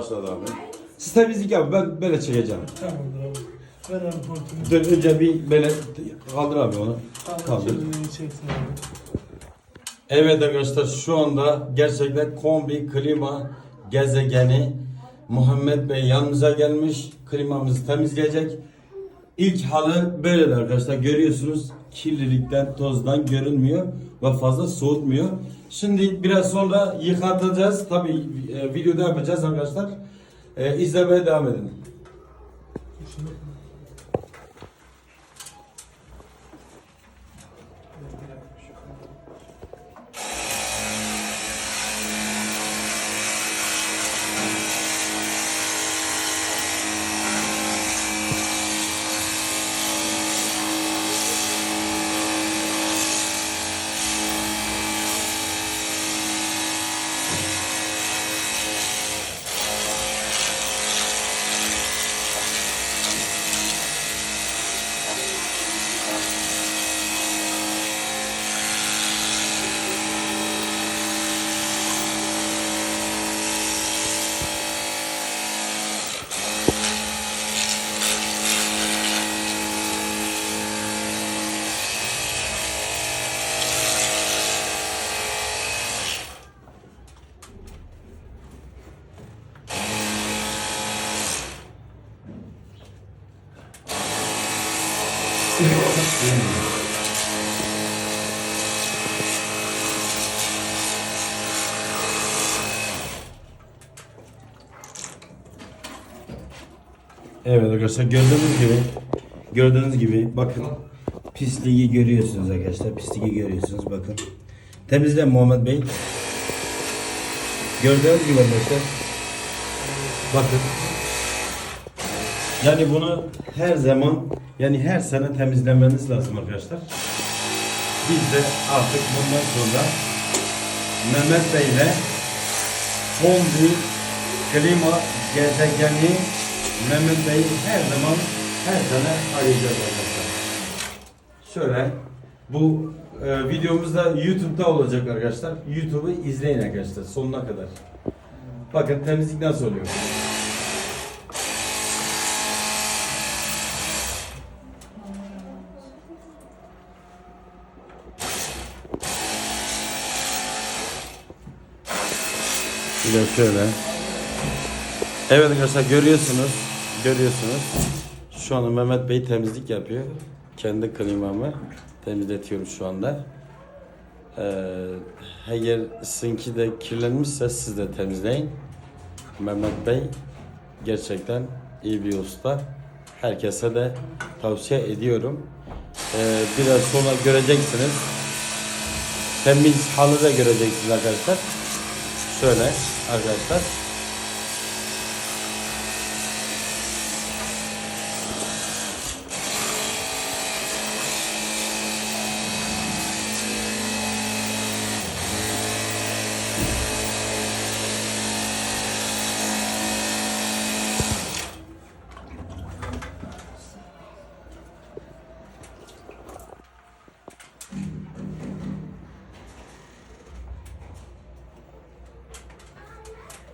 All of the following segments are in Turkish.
Başladı abi. Siz temizlik yapın ben böyle çekeceğim. Tamamdır abi. Ver abi portunu. Dur önce bir böyle kaldır abi onu. Kaldır. Çözümünü çeksin abi. Evet arkadaşlar şu anda gerçekten kombi klima gezegeni Muhammed Bey yanımıza gelmiş. Klimamızı temizleyecek. İlk halı böyle arkadaşlar görüyorsunuz. Kirlilikten, tozdan görünmüyor ve fazla soğutmuyor. Şimdi biraz sonra yıkatacağız. Tabi e, videoda yapacağız arkadaşlar. E, izlemeye devam edin. Evet arkadaşlar gördüğünüz gibi gördüğünüz gibi bakın pisliği görüyorsunuz arkadaşlar pisliği görüyorsunuz bakın. Temizle Muhammed Bey. Gördüğünüz gibi arkadaşlar bakın yani bunu her zaman yani her sene temizlemeniz lazım arkadaşlar biz de artık bundan sonra Mehmet Bey ile kombi klima gezegeni Mehmet Bey'i her zaman her sene arayacağız arkadaşlar. Şöyle bu e, videomuz da YouTube'da olacak arkadaşlar. YouTube'u izleyin arkadaşlar sonuna kadar. Bakın temizlik nasıl oluyor. De şöyle. Evet arkadaşlar görüyorsunuz. Görüyorsunuz. Şu anda Mehmet Bey temizlik yapıyor. Kendi klimamı temizletiyorum şu anda. Ee, eğer sizinki de kirlenmişse siz de temizleyin. Mehmet Bey gerçekten iyi bir usta. Herkese de tavsiye ediyorum. Ee, biraz sonra göreceksiniz. Temiz halı da göreceksiniz arkadaşlar. Şöyle arkadaşlar.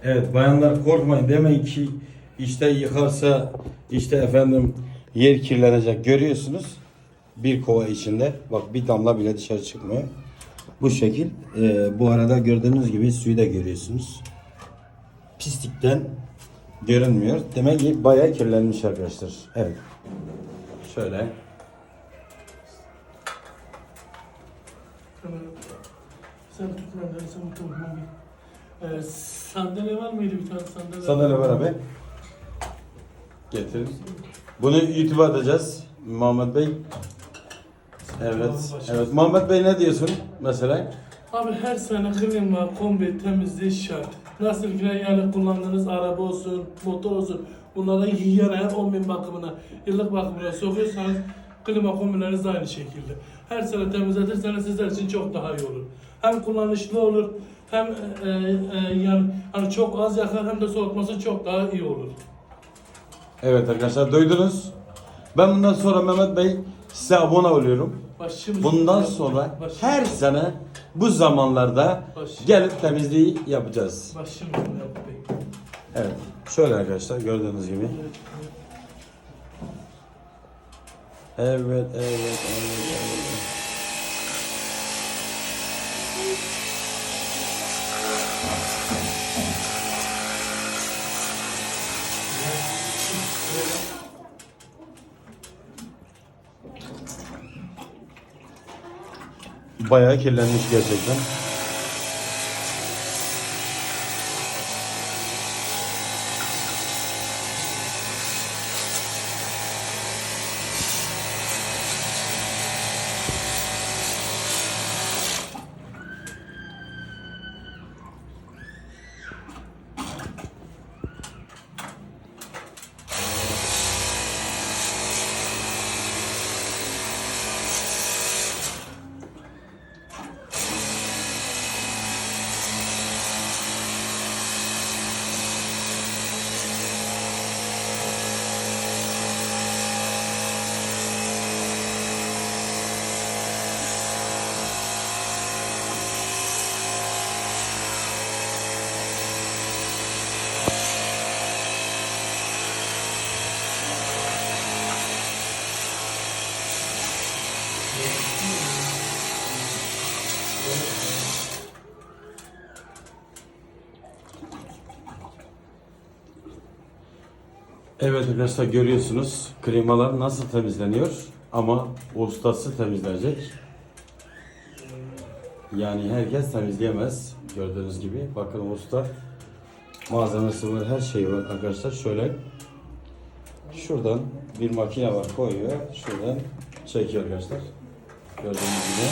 Evet bayanlar korkmayın demeyin ki işte yıkarsa işte efendim yer kirlenecek. Görüyorsunuz bir kova içinde. Bak bir damla bile dışarı çıkmıyor. Bu şekil Ee, bu arada gördüğünüz gibi suyu da görüyorsunuz. Pislikten görünmüyor. Demek ki bayağı kirlenmiş arkadaşlar. Evet. Şöyle. Sen. Ee, sandalye var mıydı bir tane sandalye? Sandalye var abi. Getirin. Bunu YouTube'a atacağız. Muhammed Bey. Evet. Evet. Muhammed Bey ne diyorsun mesela? Abi her sene klima, kombi, temizliği şart. Nasıl ki yani kullandığınız araba olsun, motor olsun. Bunlara yiyene 10 bin bakımına, yıllık bakımına sokuyorsanız klima kombileriniz aynı şekilde. Her sene temizletirseniz sizler için çok daha iyi olur. Hem kullanışlı olur, hem e, e, yani hani çok az yakar hem de soğutması çok daha iyi olur. Evet arkadaşlar duydunuz. Ben bundan sonra Mehmet Bey size abone oluyorum. Başım Bundan sonra Başım- her sene bu zamanlarda Başım- gelip temizliği yapacağız. Başım. Evet. Şöyle arkadaşlar gördüğünüz gibi. Evet, evet, evet, evet. Bayağı kirlenmiş gerçekten. Evet arkadaşlar görüyorsunuz klimalar nasıl temizleniyor ama ustası temizleyecek. Yani herkes temizleyemez gördüğünüz gibi. Bakın usta malzemesi var her şey var arkadaşlar. Şöyle şuradan bir makine var koyuyor. Şuradan çekiyor arkadaşlar. Gördüğünüz gibi.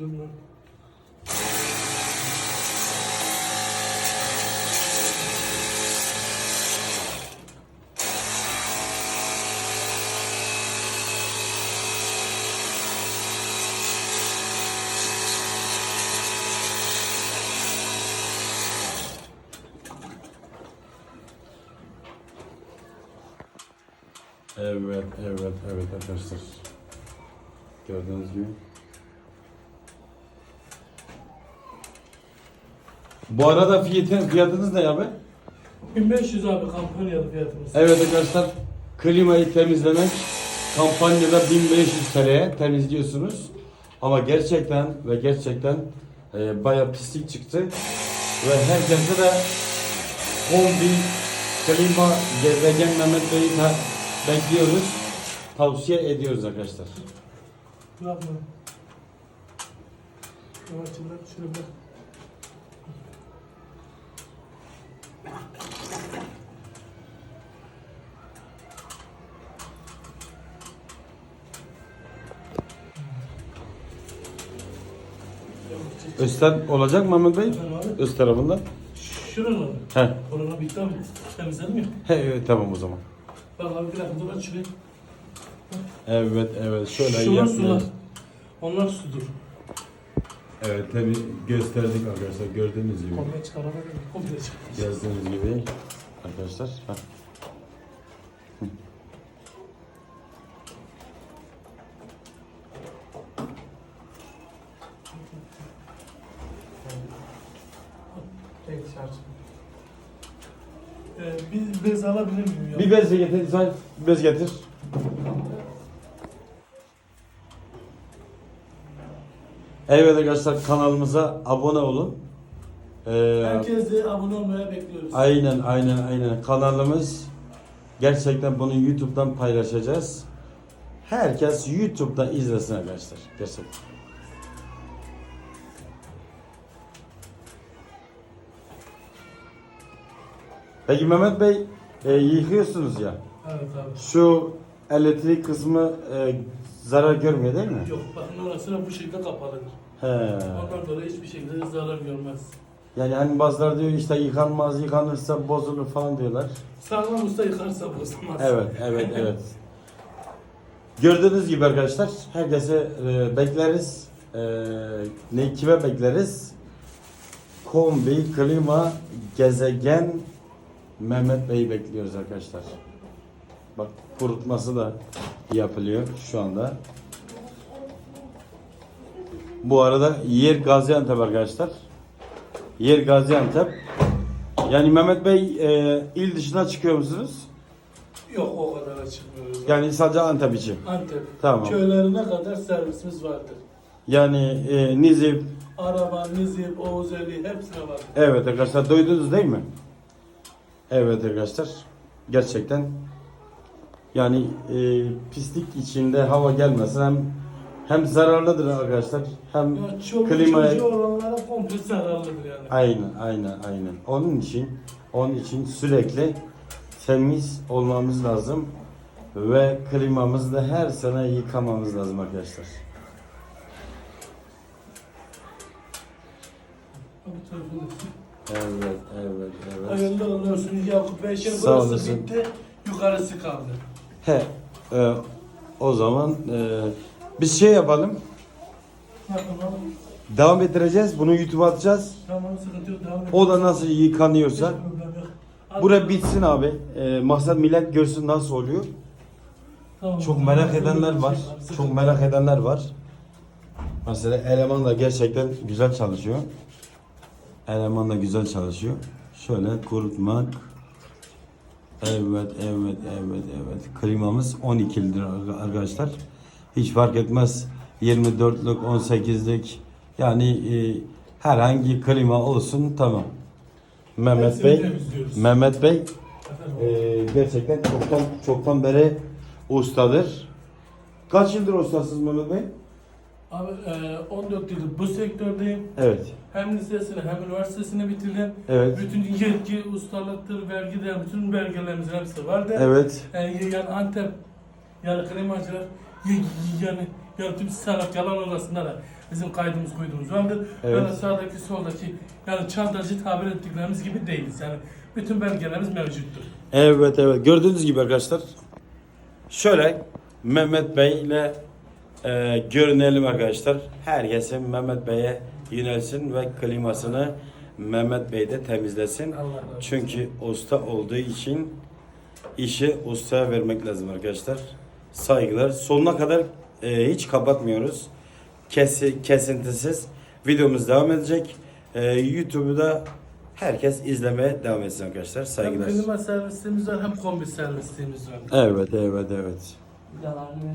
Dur lan. Evet, evet, evet arkadaşlar. Gördüğünüz gibi. Bu arada fiyatı, fiyatınız ne abi? 1500 abi kampanyalı fiyatımız. Evet arkadaşlar, klimayı temizlemek kampanyada 1500 TL'ye temizliyorsunuz. Ama gerçekten ve gerçekten e, bayağı pislik çıktı. Ve herkese de kombi, klima, gezegen Mehmet Bey'i bekliyoruz. Tavsiye ediyoruz arkadaşlar. Yapma. Yavaş bırak şunu bırak. Üstten olacak mı Mehmet Bey? Efendim abi? Üst tarafından. Şuranın mı? He. Korona bitti abi. Temizledim ya. He, evet, tamam o zaman. Bak abi bir dakika dur aç şurayı. Evet evet şöyle Şunlar yap- sular. Onlar sudur. Evet tabi gösterdik arkadaşlar gördüğünüz gibi. Komple çıkaramadım. Komple çıkar. Gördüğünüz gibi arkadaşlar. Heh. Tek şarj. Ee, bir bez alabilir miyim ya? Bir bez getir İsmail. Bir bez getir. Evet arkadaşlar kanalımıza abone olun. Ee, Herkes de abone olmaya bekliyoruz. Aynen aynen aynen kanalımız gerçekten bunu YouTube'dan paylaşacağız. Herkes YouTube'da izlesin arkadaşlar. Gerçekten. Peki Mehmet Bey e, yıkıyorsunuz ya. Evet abi. Şu elektrik kısmı e, zarar görmüyor değil mi? Yok bakın orası bu şekilde kapalıdır. He. Ondan dolayı hiçbir şekilde zarar görmez. Yani hani bazıları diyor işte yıkanmaz, yıkanırsa bozulur falan diyorlar. Sağlam usta yıkarsa bozulmaz. Evet, evet, evet. Gördüğünüz gibi arkadaşlar, herkese e, bekleriz. E, ne kime bekleriz? Kombi, klima, gezegen Mehmet Bey'i bekliyoruz arkadaşlar. Bak kurutması da yapılıyor şu anda. Bu arada yer Gaziantep arkadaşlar. Yer Gaziantep. Yani Mehmet Bey e, il dışına çıkıyor musunuz? Yok o kadar çıkmıyoruz. Yani sadece Antep için. Antep. Tamam. Köylerine kadar servisimiz vardır. Yani e, Nizip, Araba, Nizip, Oğuzeli hepsine var. evet arkadaşlar duydunuz değil mi? Evet arkadaşlar. Gerçekten yani e, pislik içinde hava gelmesin hem hem zararlıdır arkadaşlar hem Ya çok Klima- çocuğu olanlara komple zararlıdır yani. aynen aynen aynen. Onun için onun için sürekli temiz olmamız lazım ve klimamızı da her sene yıkamamız lazım arkadaşlar. Bu tarafı da- Evet, evet, evet. Hayırlı uğurlu olsun Yakup Bey. Şimdi Sağ burası olasın. bitti. Yukarısı kaldı. He, e, o zaman e, biz şey yapalım. Tamam. Devam ettireceğiz. Bunu YouTube'a atacağız. Tamam sıkıntı yok. Devam et. O da nasıl yıkanıyorsa. Hiç problem yok. Bura bitsin abi. E, maksat millet görsün nasıl oluyor. Tamam. Çok merak edenler var. Çok merak edenler var. Mesela eleman da gerçekten güzel çalışıyor. Eleman da güzel çalışıyor. Şöyle kurutmak. Evet, evet, evet, evet. Klimamız 12'lidir arkadaşlar. Hiç fark etmez. 24'lük, 18'lik. Yani e, herhangi klima olsun tamam. Mehmet Bey. Mehmet Bey ee, gerçekten çoktan çoktan beri ustadır. Kaç yıldır ustasınız Mehmet Bey? Abi e, 14 yıldır bu sektördeyim. Evet. Hem lisesini hem üniversitesini bitirdim. Evet. Bütün yetki, ustalıktır, vergidir, bütün belgelerimizin hepsi vardı. Evet. E, yani Antep, yani klimacılar, yani, yani tüm sanat yalan odasında da bizim kaydımız koyduğumuz vardır. Evet. Böyle sağdaki soldaki yani çantacı tabir ettiklerimiz gibi değiliz. Yani bütün belgelerimiz mevcuttur. Evet evet. Gördüğünüz gibi arkadaşlar. Şöyle Mehmet Bey ile e, görünelim arkadaşlar. Herkesin Mehmet Bey'e yönelsin ve klimasını Mehmet Bey de temizlesin. Çünkü usta olduğu için işi ustaya vermek lazım arkadaşlar. Saygılar. Sonuna kadar e, hiç kapatmıyoruz. Kesi, kesintisiz videomuz devam edecek. E, YouTube'da herkes izlemeye devam etsin arkadaşlar. Hem Saygılar. klima servisliğimiz var hem kombi servisliğimiz var. Evet, evet, evet. Yalanı ver.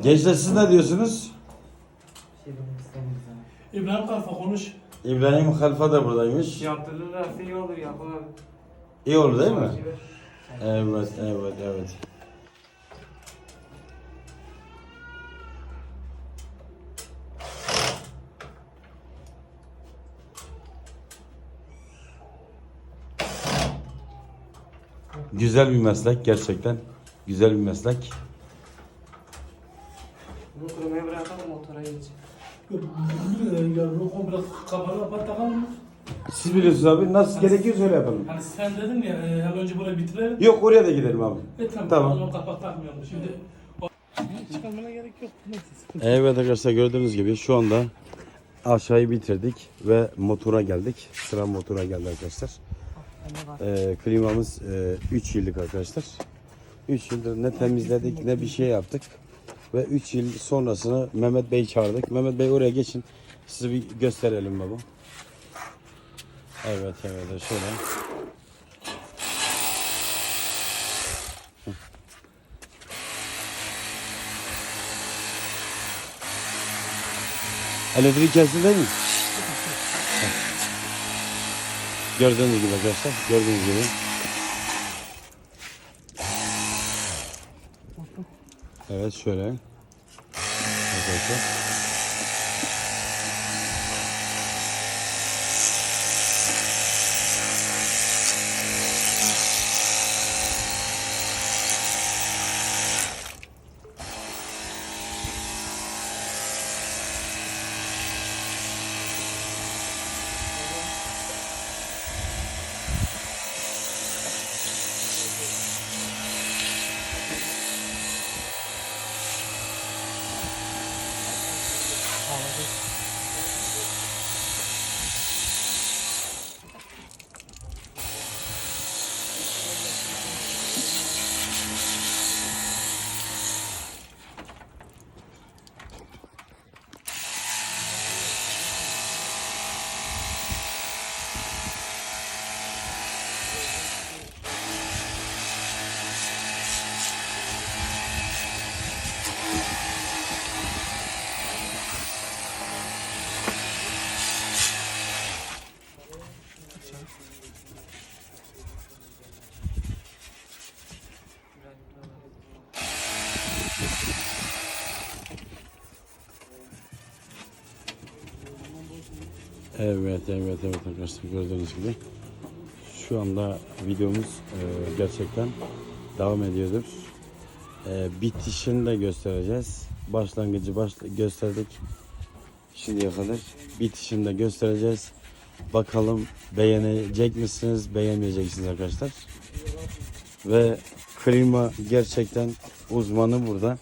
Gençler siz ne diyorsunuz? Şey. İbrahim Kalfa konuş. İbrahim Halfa da buradaymış. Yaptırırlarsa iyi olur Yakup abi. İyi oldu değil mi? Evet, evet, evet. Güzel bir meslek gerçekten. Güzel bir meslek. Bunu kurumaya bırakalım motora geç. Yani o komple kapalı kapat takalım mı? Siz biliyorsunuz abi nasıl gerekiyorsa öyle yapalım. Hani sen dedin ya e, önce burayı bitirelim. Yok oraya da gidelim abi. E tamam. Tamam. O zaman kapak takmayalım. Şimdi çıkarmana gerek yok. Neyse sıkıntı. Evet arkadaşlar gördüğünüz gibi şu anda aşağıyı bitirdik ve motora geldik. Sıra motora geldi arkadaşlar. Ee, klimamız 3 yıllık arkadaşlar. 3 yıldır ne temizledik ne bir şey yaptık. Ve 3 yıl sonrasını Mehmet Bey çağırdık. Mehmet Bey oraya geçin. Sizi bir gösterelim baba. Evet evet şöyle. Elektrik kesildi mi? Gördüğünüz gibi arkadaşlar. Gördüğünüz gibi. Evet şöyle. Arkadaşlar. Evet, evet, evet arkadaşlar gördüğünüz gibi şu anda videomuz e, gerçekten devam ediyordur. E, bitişini de göstereceğiz. Başlangıcı baş, gösterdik. Şimdiye kadar bitişini de göstereceğiz. Bakalım beğenecek misiniz, beğenmeyeceksiniz arkadaşlar. Ve klima gerçekten uzmanı burada.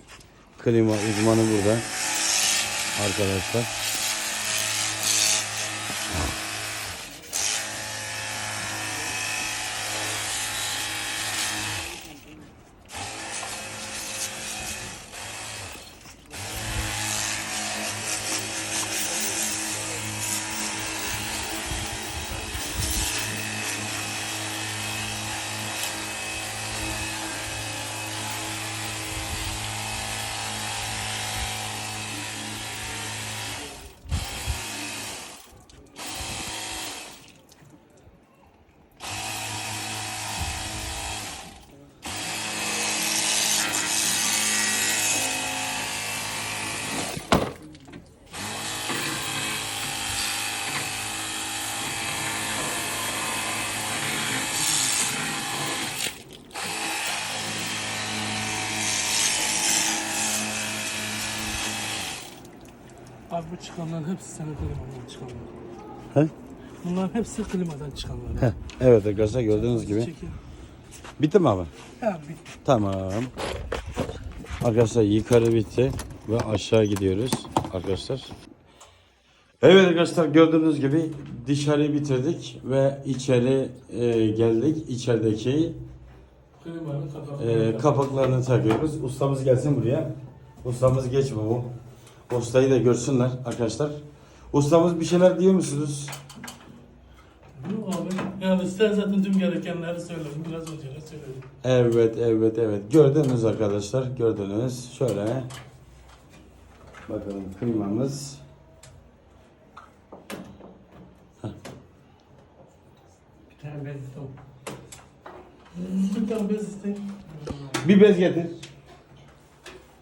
Klima uzmanı burada. Arkadaşlar. Bu çıkanların hepsi senin klimadan çıkanlar. He? Bunların hepsi klimadan çıkanlar. Heh, evet arkadaşlar gördüğünüz gibi. Çekil. Bitti mi abi? Ha, bitti. Tamam. Arkadaşlar yukarı bitti ve aşağı gidiyoruz arkadaşlar. Evet arkadaşlar gördüğünüz gibi dışarıyı bitirdik ve içeri e, geldik. İçerideki e, kapaklarını takıyoruz. Ustamız gelsin buraya. Ustamız geç bu. Ustayı da görsünler arkadaşlar. Ustamız bir şeyler diyor musunuz? Yok abi. Yani sen zaten tüm gerekenleri söyledin. Biraz önce de söyledin. Evet, evet, evet. Gördünüz arkadaşlar, gördünüz. Şöyle. Bakalım kıymamız. Bir tane bez istedim. Bir tane bez isteyin. Bir bez getir.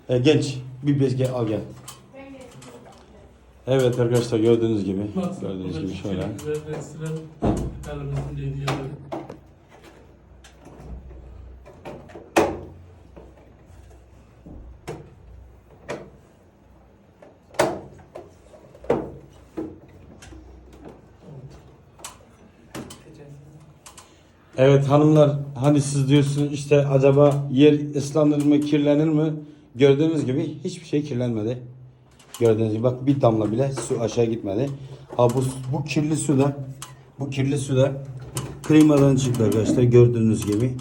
E, genç, bir bez gel, al gel. Evet arkadaşlar gördüğünüz gibi, Nasıl? gördüğünüz gibi şöyle. Evet hanımlar, hani siz diyorsunuz işte acaba yer ıslanır mı, kirlenir mi? Gördüğünüz gibi hiçbir şey kirlenmedi. Gördüğünüz gibi bak bir damla bile su aşağı gitmedi. Ha bu, bu kirli su da bu kirli su da klimadan çıktı arkadaşlar gördüğünüz gibi.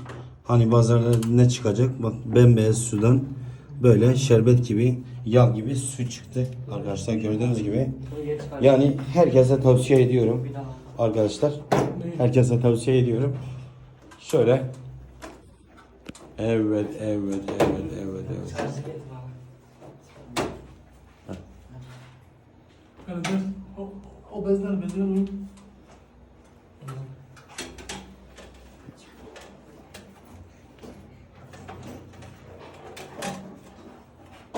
Hani pazarda ne çıkacak? Bak bembeyaz sudan böyle şerbet gibi, yağ gibi su çıktı arkadaşlar gördüğünüz gibi. Yani herkese tavsiye ediyorum arkadaşlar. Herkese tavsiye ediyorum. Şöyle. Evet, evet, evet, evet, evet. Şarjı getir abi. Yani bez, o, o bezler uyum.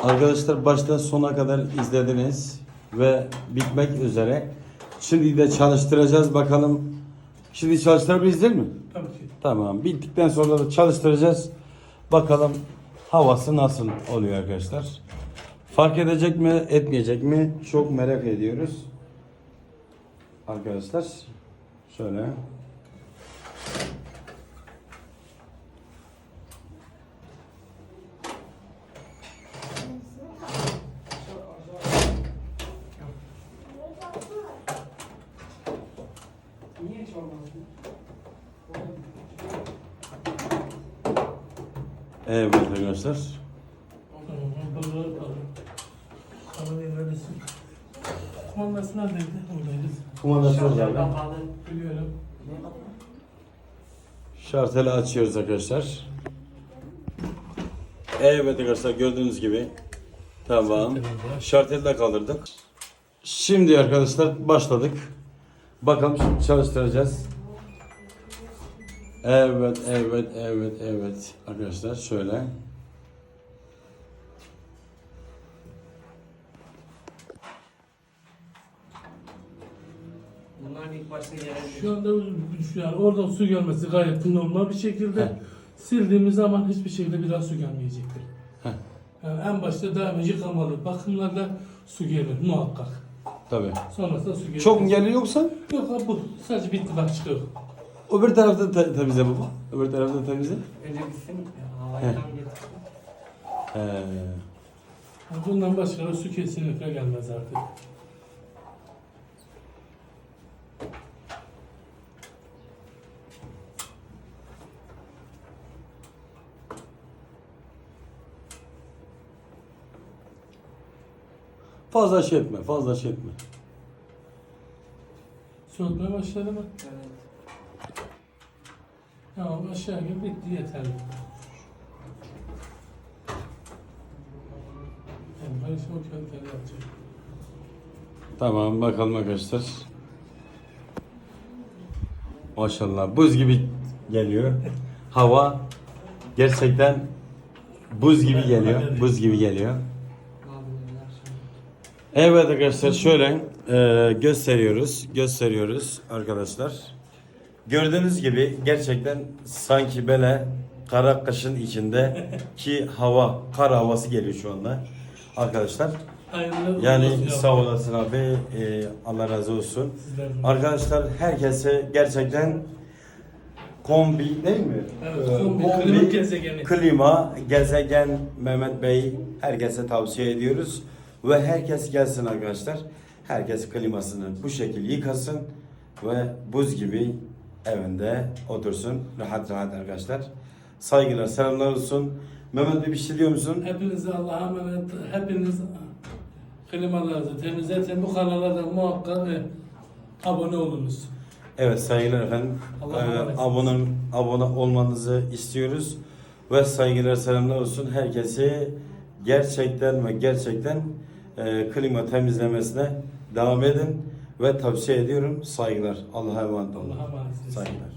Arkadaşlar baştan sona kadar izlediniz ve bitmek üzere. Şimdi de çalıştıracağız bakalım. Şimdi çalıştırabiliriz değil mi? Tabii ki. Tamam. Bittikten sonra da çalıştıracağız. Bakalım havası nasıl oluyor arkadaşlar. Fark edecek mi, etmeyecek mi? Çok merak ediyoruz. Arkadaşlar şöyle. Niye hiç olmadı? Evet arkadaşlar. Tamam, böyle yapalım. Neredesin? Kumandası neredeydi? Oradaydı. Kumandası Şarjı orada. kapalı. Biliyorum. Şarteli açıyoruz arkadaşlar. Evet arkadaşlar gördüğünüz gibi. Tamam. Şarteli de kaldırdık. Şimdi arkadaşlar başladık. Bakalım şimdi çalıştıracağız. Evet, evet, evet, evet. Arkadaşlar şöyle. Bunların ilk başta gelen Şu anda şu yani oradan su gelmesi gayet normal bir şekilde. Heh. Sildiğimiz zaman hiçbir şekilde bir daha su gelmeyecektir. Heh. Yani en başta daima yıkamalı bakımlarda su gelir muhakkak. Tabii. Sonrasında su gelir. Çok mu geliyor yoksa? Yok abi bu sadece bitti bak çıkıyor. Öbür tarafta te- temizle baba. Öbür tarafta temizle. önce Heh. tam getirsin. He. Yani Bundan başka da su kesinlikle gelmez artık. Fazla şey etme, fazla şey etme. Soğutmaya başladı mı? Evet. Tamam aşağı gel bitti yeterli. Yani ben o kağıtları yapacağım. Tamam bakalım arkadaşlar. Maşallah buz gibi geliyor. Hava gerçekten buz gibi geliyor. Buz gibi geliyor. Evet arkadaşlar şöyle e, gösteriyoruz. Gösteriyoruz arkadaşlar. Gördüğünüz gibi gerçekten sanki böyle kara kışın içinde ki hava, kar havası geliyor şu anda. Arkadaşlar Hayırlı yani sağ olasın abi. e, Allah razı olsun. Sizlerden. Arkadaşlar herkese gerçekten kombi değil mi? Evet, Ee, kombi, klima gezegeni. klima, gezegen Mehmet Bey herkese tavsiye ediyoruz. Ve herkes gelsin arkadaşlar. Herkes klimasını bu şekilde yıkasın ve buz gibi evinde otursun rahat rahat arkadaşlar. Saygılar, selamlar olsun. Mehmet Bey bir şey diyor musun? Hepinize Allah'a emanet. Hepiniz klimalarınızı temizletin. Bu kanala da muhakkak e, abone olunuz. Evet saygılar efendim. Ee, abone, abone olmanızı istiyoruz. Ve saygılar selamlar olsun. Herkesi gerçekten ve gerçekten e, klima temizlemesine devam edin. Ve tavsiye ediyorum. Saygılar. Allah'a emanet olun. Emanetsiniz. Saygılar.